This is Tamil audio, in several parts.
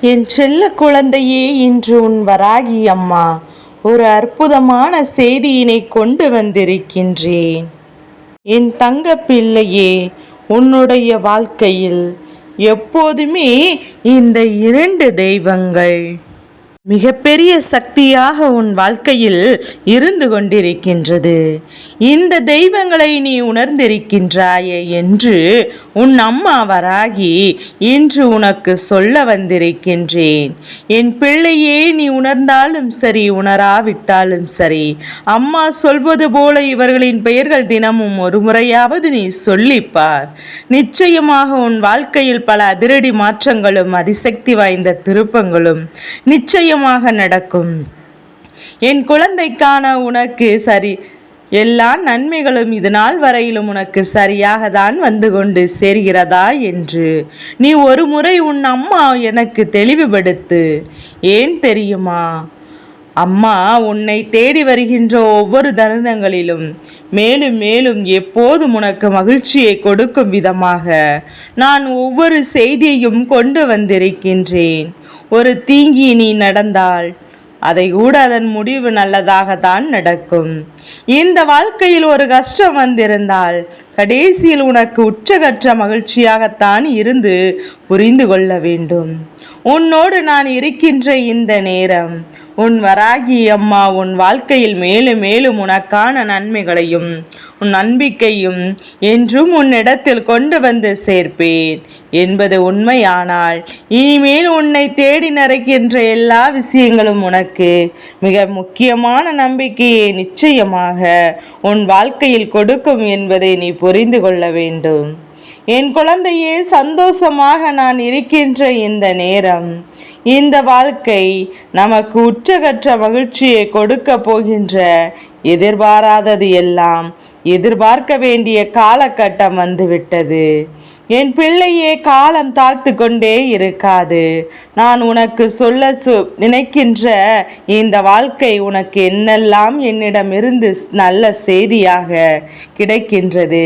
என் செல்ல குழந்தையே இன்று உன் வராகி அம்மா ஒரு அற்புதமான செய்தியினை கொண்டு வந்திருக்கின்றேன். என் தங்க பிள்ளையே உன்னுடைய வாழ்க்கையில் எப்போதுமே இந்த இரண்டு தெய்வங்கள் மிகப்பெரிய சக்தியாக உன் வாழ்க்கையில் இருந்து கொண்டிருக்கின்றது. இந்த தெய்வங்களை நீ உணர்ந்திருக்கின்றாயே என்று உன் அம்மா வராகி இன்று உனக்கு சொல்ல வந்திருக்கின்றேன். என் பிள்ளையே நீ உணர்ந்தாலும் சரி உணராவிட்டாலும் சரி அம்மா சொல்வது போல இவர்களின் பெயர்கள் தினமும் ஒரு முறையாவது நீ சொல்லிப்பார். நிச்சயமாக உன் வாழ்க்கையில் பல அதிரடி மாற்றங்களும் அதிசக்தி வாய்ந்த திருப்பங்களும் நிச்சயமாக நடக்கும். என் குழந்தைக்கான உனக்கு சரி எல்லா நன்மைகளும் இது நாள் வரையிலும் உனக்கு சரியாக தான் வந்து கொண்டு சேர்கிறதா என்று. நீ ஒரு முறை உன் அம்மா எனக்கு தெளிவுபடுத்து. ஏன் தெரியுமா? அம்மா உன்னை தேடி வருகின்ற ஒவ்வொரு தருணங்களிலும் மேலும் மேலும் எப்போதும் உனக்கு மகிழ்ச்சியை கொடுக்கும் விதமாக நான் ஒவ்வொரு செய்தியையும் கொண்டு வந்திருக்கின்றேன். ஒரு தீங்கி நீ நடந்தால் அதை கூட அதன் முடிவு நல்லதாகத்தான் நடக்கும். இந்த வாழ்க்கையில் ஒரு கஷ்டம் வந்திருந்தால் கடைசியில் உனக்கு உச்சகற்ற மகிழ்ச்சியாகத்தான் இருந்து புரிந்து கொள்ள வேண்டும். உன்னோடு நான் இருக்கின்ற இந்த நேரம் உன் வராகி அம்மா உன் வாழ்க்கையில் மேலும் மேலும் உனக்கான நன்மைகளையும் உன் நம்பிக்கையும் என்றும் உன்னிடத்தில் கொண்டு வந்து சேர்ப்பேன். என்பது உண்மையானால் இனிமேல் உன்னை தேடி நரைக்கின்ற எல்லா விஷயங்களும் உனக்கு மிக முக்கியமான நம்பிக்கையை நிச்சயமாக உன் வாழ்க்கையில் கொடுக்கும் என்பதை நீ புரிந்து கொள்ள வேண்டும். என் குழந்தையே சந்தோஷமாக நான் இருக்கின்ற இந்த நேரம் இந்த வாழ்க்கை நமக்கு உச்சகற்ற மகிழ்ச்சியை கொடுக்க போகின்ற எதிர்பாராதது எல்லாம் எதிர்பார்க்க வேண்டிய காலகட்டம் வந்துவிட்டது. என் பிள்ளையே காலம் தாழ்த்து கொண்டே இருக்காது. நான் உனக்கு சொல்ல சு நினைக்கின்ற இந்த வாழ்க்கை உனக்கு என்னெல்லாம் என்னிடமிருந்து நல்ல செய்தியாக கிடைக்கின்றது.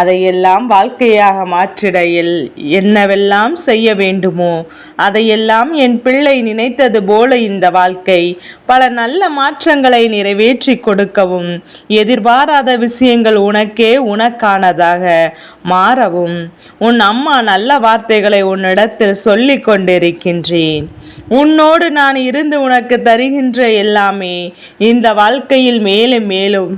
அதையெல்லாம் வாழ்க்கையாக மாற்றிட எல் என்னவெல்லாம் செய்ய வேண்டுமோ அதையெல்லாம் என் பிள்ளை நினைத்தது போல இந்த வாழ்க்கை. பல நல்ல மாற்றங்களை நிறைவேற்றி கொடுக்கவும் எதிர்பாராத விஷயங்கள் உனக்கே உனக்கானதாக. மாறவும். உன் அம்மா நல்ல வார்த்தைகளை உன்னிடத்தில் சொல்லி கொண்டிருக்கின்றேன் உன்னோடு நான் இருந்து உனக்கு தருகின்ற எல்லாமே இந்த வாழ்க்கையில் மேலும் மேலும்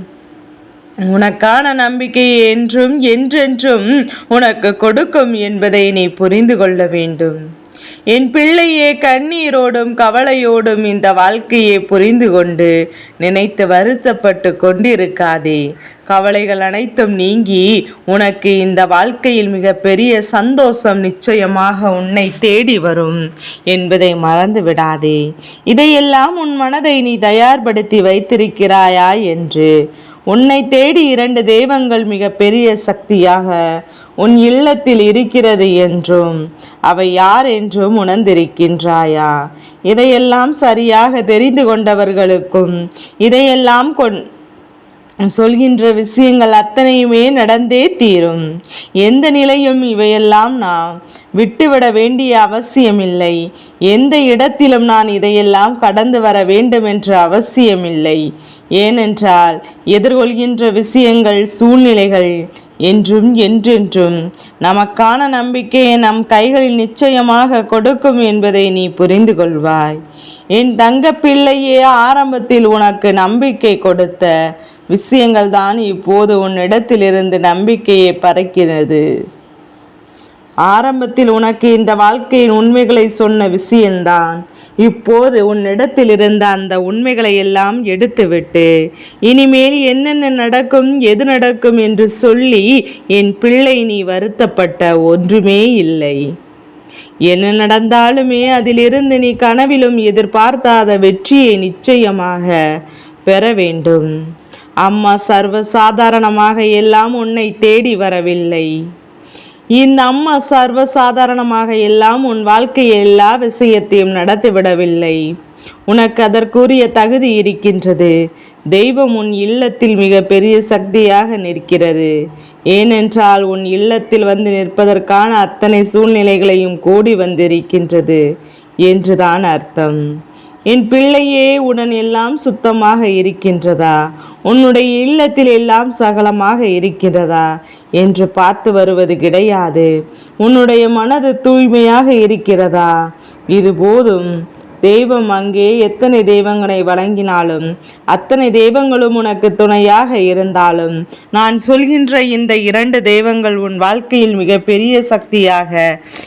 உனக்கான நம்பிக்கையை என்றும் என்றென்றும் உனக்கு கொடுக்கும் என்பதை நீ புரிந்து கொள்ள வேண்டும். என் பிள்ளையே கண்ணீரோடும் கவலையோடும் இந்த வாழ்க்கையை புரிந்து கொண்டு நினைத்து வருத்தப்பட்டு கொண்டிருக்காதே. கவலைகள் அனைத்தும் நீங்கி உனக்கு இந்த வாழ்க்கையில் மிகப்பெரிய சந்தோஷம் நிச்சயமாக உன்னை தேடி வரும் என்பதை மறந்து விடாதே. இதையெல்லாம் உன் மனதை நீ தயார்படுத்தி வைத்திருக்கிறாயா என்று. உன்னை தேடி இரண்டு தெய்வங்கள் மிக பெரிய சக்தியாக உன் இல்லத்தில் இருக்கிறது என்றும் அவை யார் என்றும் உணர்ந்திருக்கின்றாயா? இதையெல்லாம் சரியாக தெரிந்து கொண்டவர்களுக்கும் இதையெல்லாம் கொண் சொல்கின்ற விஷயங்கள் அத்தனையுமே நடந்தே தீரும். எந்த நிலையும் இவையெல்லாம் நான் விட்டுவிட வேண்டிய அவசியமில்லை. எந்த இடத்திலும் நான் இதையெல்லாம் கடந்து வர வேண்டும் என்ற அவசியமில்லை. ஏனென்றால் எதிர்கொள்கின்ற விஷயங்கள் சூழ்நிலைகள் என்றும் என்றென்றும் நமக்கான நம்பிக்கையை நம் கைகளில் நிச்சயமாக கொடுக்கும் என்பதை நீ புரிந்து கொள்வாய். என் தங்க பிள்ளையே ஆரம்பத்தில் உனக்கு நம்பிக்கை கொடுத்த விஷயங்கள் தான் இப்போது உன்னிடத்திலிருந்து நம்பிக்கையை பறக்கிறது. ஆரம்பத்தில் உனக்கு இந்த வாழ்க்கையின் உண்மைகளை சொன்ன விஷயம்தான். இப்போது உன்னிடத்தில் இருந்த அந்த உண்மைகளை எல்லாம் எடுத்துவிட்டு இனிமேல் என்னென்ன நடக்கும் எது நடக்கும் என்று சொல்லி என் பிள்ளை நீ வருத்தப்பட்ட ஒன்றுமே இல்லை. என்ன நடந்தாலுமே அதிலிருந்து நீ கனவிலும் எதிர்பார்த்தாத வெற்றியை நிச்சயமாக பெற வேண்டும். அம்மா சர்வ சாதாரணமாக எல்லாம் உன்னை தேடி வரவில்லை. இந்த அம்மா சர்வ சாதாரணமாக எல்லாம் உன் வாழ்க்கையை எல்லா விஷயத்தையும் நடத்திவிடவில்லை உனக்கு அதற்குரிய தகுதி இருக்கின்றது. தெய்வம் உன் இல்லத்தில் மிக பெரிய சக்தியாக நிற்கிறது. ஏனென்றால் உன் இல்லத்தில் வந்து நிற்பதற்கான அத்தனை சூழ்நிலைகளையும் கூடி வந்திருக்கின்றது என்றுதான் அர்த்தம். என் பிள்ளையே உடன் எல்லாம் சுத்தமாக இருக்கின்றதா? உன்னுடைய இல்லத்தில் எல்லாம் சகலமாக இருக்கின்றதா? என்று பார்த்து வருவது கிடையாது. உன்னுடைய மனது தூய்மையாக இருக்கிறதா? இது போதும். தெய்வம் அங்கே எத்தனை தெய்வங்களை வழங்கினாலும் அத்தனை தெய்வங்களும் உனக்கு துணையாக இருந்தாலும் நான் சொல்கின்ற இந்த இரண்டு தெய்வங்கள் உன் வாழ்க்கையில் மிகப்பெரிய சக்தியாக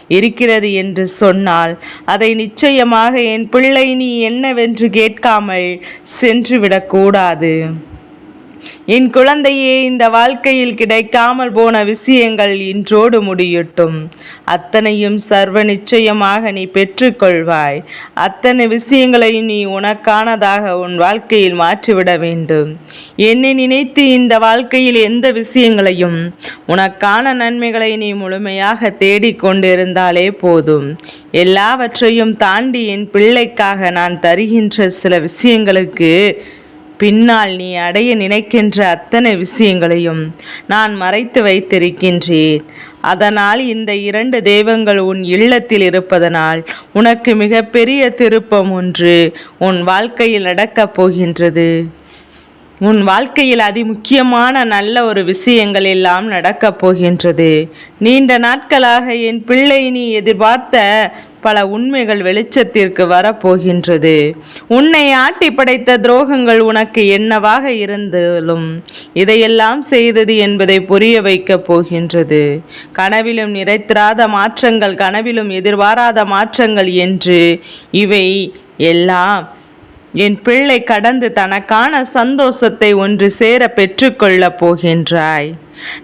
இருக்கிறது என்று சொன்னால் அதை நிச்சயமாக என் பிள்ளை நீ என்னவென்று கேட்காமல் சென்று விடக்கூடாது என் குழந்தையே இந்த வாழ்க்கையில் கிடைக்காமல் போன விஷயங்கள் இன்றோடு முடியட்டும். அத்தனையும் சர்வ நிச்சயமாக நீ பெற்றுக்கொள்வாய். அத்தனை விஷயங்களை நீ உனக்கானதாக உன் வாழ்க்கையில் மாற்றிவிட வேண்டும். என்னை நினைத்து இந்த வாழ்க்கையில் எந்த விஷயங்களையும் உனக்கான நன்மைகளை நீ முழுமையாக தேடிக்கொண்டிருந்தாலே போதும். எல்லாவற்றையும் தாண்டி என் பிள்ளைக்காக நான் தருகின்ற சில விஷயங்களுக்கு பின்னால் நீ அடைய நினைக்கின்ற அத்தனை விஷயங்களையும் நான் மறைத்து வைத்திருக்கின்றேன். அதனால் இந்த இரண்டு தெய்வங்கள் உன் இல்லத்தில் இருப்பதனால் உனக்கு மிகப்பெரிய திருப்பம் ஒன்று உன் வாழ்க்கையில் நடக்கப் போகின்றது. உன் வாழ்க்கையில் அதிமுக்கியமான நல்ல ஒரு விஷயங்கள் எல்லாம் நடக்கப் போகின்றது. நீண்ட நாட்களாக என் பிள்ளை நீ எதிர்பார்த்த பல உண்மைகள் வெளிச்சத்திற்கு வரப்போகின்றது. உன்னை ஆட்டி படைத்த துரோகங்கள் உனக்கு என்னவாக இருந்தாலும் இதையெல்லாம் செய்தது என்பதை புரிய வைக்கப் போகின்றது. கனவிலும் நிறைத்திராத மாற்றங்கள் கனவிலும் எதிர்பாராத மாற்றங்கள் என்று இவை எல்லாம் என் பிள்ளை கடந்து தனக்கான சந்தோஷத்தை ஒன்று சேர பெற்றுக்கொள்ளப் போகின்றாய்.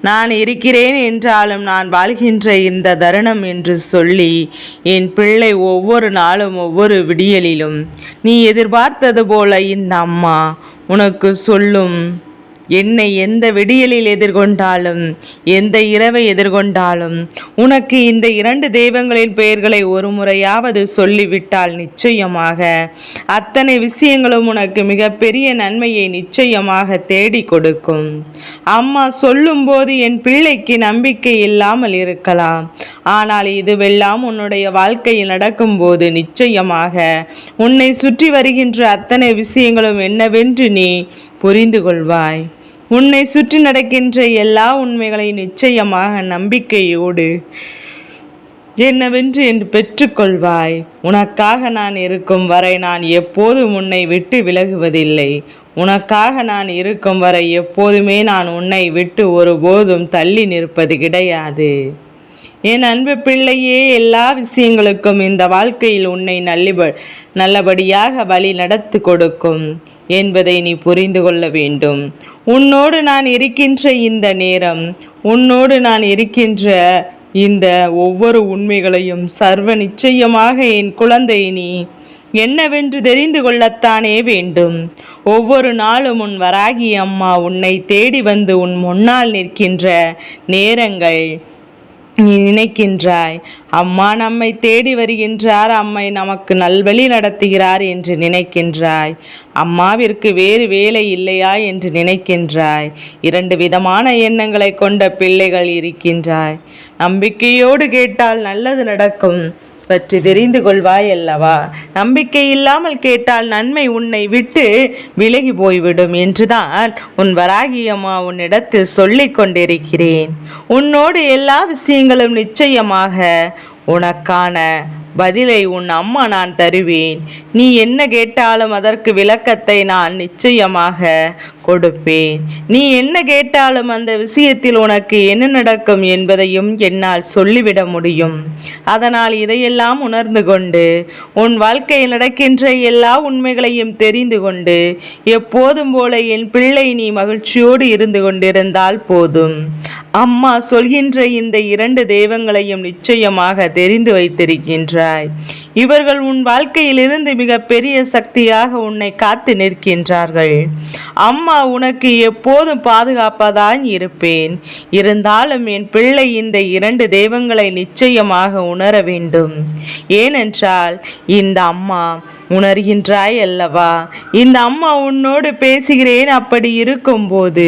நான் இருக்கிறேன் என்றாலும் நான் வாழ்கின்ற இந்த தருணம் என்று சொல்லி என் பிள்ளை ஒவ்வொரு நாளும் ஒவ்வொரு விடியலிலும் நீ எதிர்பார்த்தது போல இந்த அம்மா உனக்கு சொல்லும் என்னை எந்த விடியலில் எதிர்கொண்டாலும் எந்த இரவை எதிர்கொண்டாலும் உனக்கு இந்த இரண்டு தெய்வங்களின் பெயர்களை ஒரு முறையாவது சொல்லிவிட்டால் நிச்சயமாக அத்தனை விஷயங்களும் உனக்கு மிகப்பெரிய நன்மையை நிச்சயமாக தேடி கொடுக்கும். அம்மா சொல்லும்போது என் பிள்ளைக்கு நம்பிக்கை இல்லாமல் இருக்கலாம். ஆனால் இதுவெல்லாம் உன்னுடைய வாழ்க்கையில் நடக்கும்போது நிச்சயமாக உன்னை சுற்றி வருகின்ற அத்தனை விஷயங்களும் என்னவென்று நீ புரிந்து கொள்வாய் உன்னை சுற்றி நடக்கின்ற எல்லா உண்மைகளையும் நிச்சயமாக நம்பிக்கையோடு என்னவென்று என்று பெற்றுக்கொள்வாய். உனக்காக நான் இருக்கும் வரை நான் எப்போதும் உன்னை விட்டு விலகுவதில்லை. உனக்காக நான் இருக்கும் வரை எப்போதுமே நான் உன்னை விட்டு ஒருபோதும் தள்ளி நிற்பது கிடையாது. என் அன்பு பிள்ளையே எல்லா விஷயங்களுக்கும் இந்த வாழ்க்கையில் உன்னை நல்லிப நல்லபடியாக வழி நடத்து கொடுக்கும். என்பதை நீ புரிந்து கொள்ள வேண்டும். உன்னோடு நான் இருக்கின்ற இந்த நேரம் உன்னோடு நான் இருக்கின்ற இந்த ஒவ்வொரு உண்மைகளையும் சர்வ நிச்சயமாக என் குழந்தை நீ என்னவென்று தெரிந்து கொள்ளத்தானே வேண்டும். ஒவ்வொரு நாளும் உன் வராகி அம்மா உன்னை தேடி வந்து உன் முன்னால் நிற்கின்ற நேரங்கள் நீ நினைக்கின்றாய். அம்மா நம்மை தேடி வருகின்றார். அம்மை நமக்கு நல்வழி நடத்துகிறார் என்று நினைக்கின்றாய். அம்மாவிற்கு வேறு வேலை இல்லையா என்று நினைக்கின்றாய். இரண்டு விதமான எண்ணங்களை கொண்ட பிள்ளைகள் இருக்கின்றாய். நம்பிக்கையோடு கேட்டால் நல்லது நடக்கும். பற்றி தெரிந்து கொள்வாய் அல்லவா நம்பிக்கை இல்லாமல் கேட்டால் நன்மை உன்னை விட்டு விலகி போய்விடும் என்றுதான் உன் வராகியம்மா உன்னிடத்தில் சொல்லிக் கொண்டிருக்கிறேன். உன்னோடு எல்லா விஷயங்களும் நிச்சயமாக உனக்கான பதிலை உன் அம்மா நான் தருவேன். நீ என்ன கேட்டாலும் அதற்கு விளக்கத்தை நான் நிச்சயமாக கொடுப்பேன். நீ என்ன கேட்டாலும் அந்த விஷயத்தில் உனக்கு என்ன நடக்கும் என்பதையும் என்னால் சொல்லிவிட முடியும். அதனால் இதையெல்லாம் உணர்ந்து கொண்டு உன் வாழ்க்கையில் நடக்கின்ற எல்லா உண்மைகளையும் தெரிந்து கொண்டு எப்போதும் போல என் பிள்ளை நீ மகிழ்ச்சியோடு இருந்து கொண்டிருந்தால் போதும். அம்மா சொல்கின்ற இந்த இரண்டு தெய்வங்களையும் நிச்சயமாக தெரிந்து வைத்திருக்கின்றாய். இவர்கள் உன் வாழ்க்கையிலிருந்து மிக பெரிய சக்தியாக உன்னை காத்து நிற்கின்றார்கள். அம்மா உனக்கு எப்போதும் பாதுகாப்பதான் இருப்பேன். இருந்தாலும் என் பிள்ளை இந்த இரண்டு தெய்வங்களை நிச்சயமாக உணர வேண்டும். ஏனென்றால் இந்த அம்மா உணர்கின்றாய் அல்லவா? இந்த அம்மா உன்னோடு பேசுகிறேன் அப்படி இருக்கும்போது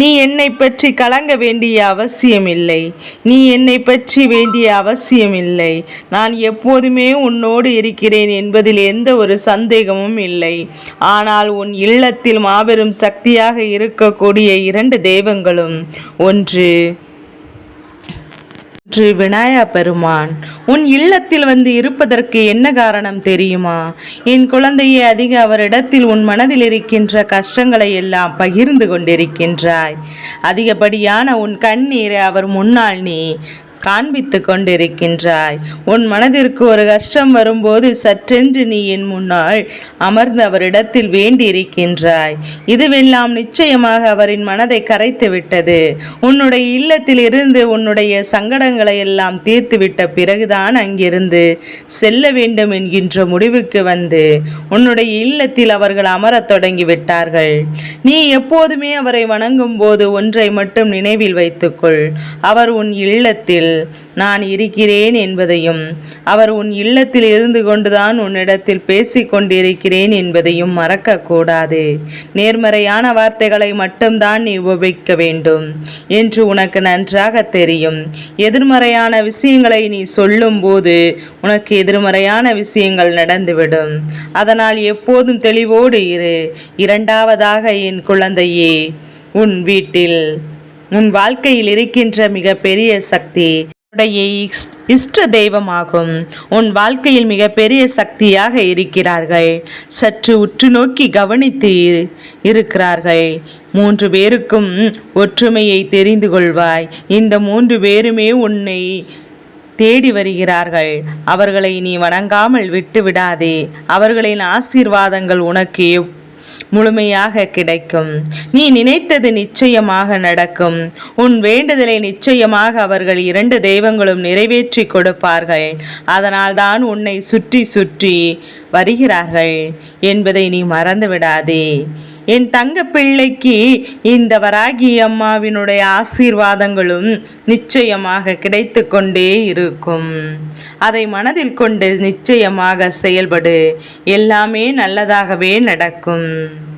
நீ என்னை பற்றி கலங்க வேண்டிய அவசியமில்லை. நீ என்னை பற்றி வேண்டிய அவசியமில்லை. நான் எப்போதுமே உன்னோடு உன்னோடு இருக்கிறேன் என்பதில் எந்த ஒரு சந்தேகமும் இல்லை. ஆனால் உன் இல்லத்தில் மாபெரும் சக்தியாக இருக்கக்கூடிய இரண்டு தெய்வங்களும் ஒன்று ஒன்று விநாயக பெருமான். உன் இல்லத்தில் வந்து இருப்பதற்கு என்ன காரணம் தெரியுமா? என் குழந்தையே அதிக அவரிடத்தில் உன் மனதில் இருக்கின்ற கஷ்டங்களை எல்லாம் பகிர்ந்து கொண்டிருக்கின்றாய். அதிகப்படியான உன் கண்ணீரை அவர் முன்னால் நீ காண்பித்து கொண்டிருக்கின்றாய். உன் மனதிற்கு ஒரு கஷ்டம் வரும்போது சற்றென்று நீ என் முன்னால் அமர்ந்து அவரிடத்தில் வேண்டி இருக்கின்றாய் இதுவெல்லாம் நிச்சயமாக அவரின் மனதை கரைத்து விட்டது. உன்னுடைய இல்லத்தில் இருந்து உன்னுடைய சங்கடங்களை எல்லாம் தீர்த்துவிட்ட பிறகுதான் அங்கிருந்து செல்ல வேண்டும் என்கின்ற முடிவுக்கு வந்து உன்னுடைய இல்லத்தில் அவர்கள் அமரத் தொடங்கி விட்டார்கள் நீ எப்போதுமே அவரை வணங்கும் போது ஒன்றை மட்டும் நினைவில் வைத்துக்கொள். அவர் உன் இல்லத்தில் நான் இருக்கிறேன் என்பதையும் அவர் உன் இல்லத்தில் இருந்து கொண்டுதான் உன்னிடத்தில் பேசிக் கொண்டிருக்கிறேன் என்பதையும் மறக்கக்கூடாது. நேர்மறையான வார்த்தைகளை மட்டும்தான் நீ உபயோகிக்க வேண்டும் என்று உனக்கு நன்றாக தெரியும். எதிர்மறையான விஷயங்களை நீ சொல்லும்போது உனக்கு எதிர்மறையான விஷயங்கள் நடந்துவிடும். அதனால் எப்போதும் தெளிவோடு இரு. இரண்டாவதாக என் குழந்தையே உன் வீட்டில் உன் வாழ்க்கையில் இருக்கின்ற மிகப்பெரிய சக்தி உன்னுடைய இஸ்- இஷ்ட தெய்வமாகும். உன் வாழ்க்கையில் மிகப்பெரிய சக்தியாக இருக்கிறார்கள். சற்று உற்று நோக்கி கவனித்து இருக்கிறார்கள். மூன்று பேருக்கும் ஒற்றுமையை தெரிந்து கொள்வாய். இந்த மூன்று பேருமே உன்னை தேடி வருகிறார்கள். அவர்களை நீ வணங்காமல் விட்டு விடாதே அவர்களின் ஆசீர்வாதங்கள் உனக்கு எப்- முழுமையாக கிடைக்கும். நீ நினைத்தது நிச்சயமாக நடக்கும். உன் வேண்டுதலை நிச்சயமாக அவர்கள் இரண்டு தெய்வங்களும் நிறைவேற்றி கொடுப்பார்கள். அதனால்தான் உன்னை சுற்றி சுற்றி வருகிறார்கள். என்பதை நீ மறந்து விடாதே என் தங்க பிள்ளைக்கு இந்த வராகி அம்மாவினுடைய ஆசீர்வாதங்களும் நிச்சயமாக கிடைத்து கொண்டே இருக்கும். அதை மனதில் கொண்டு நிச்சயமாக செயல்படு. எல்லாமே நல்லதாகவே நடக்கும்.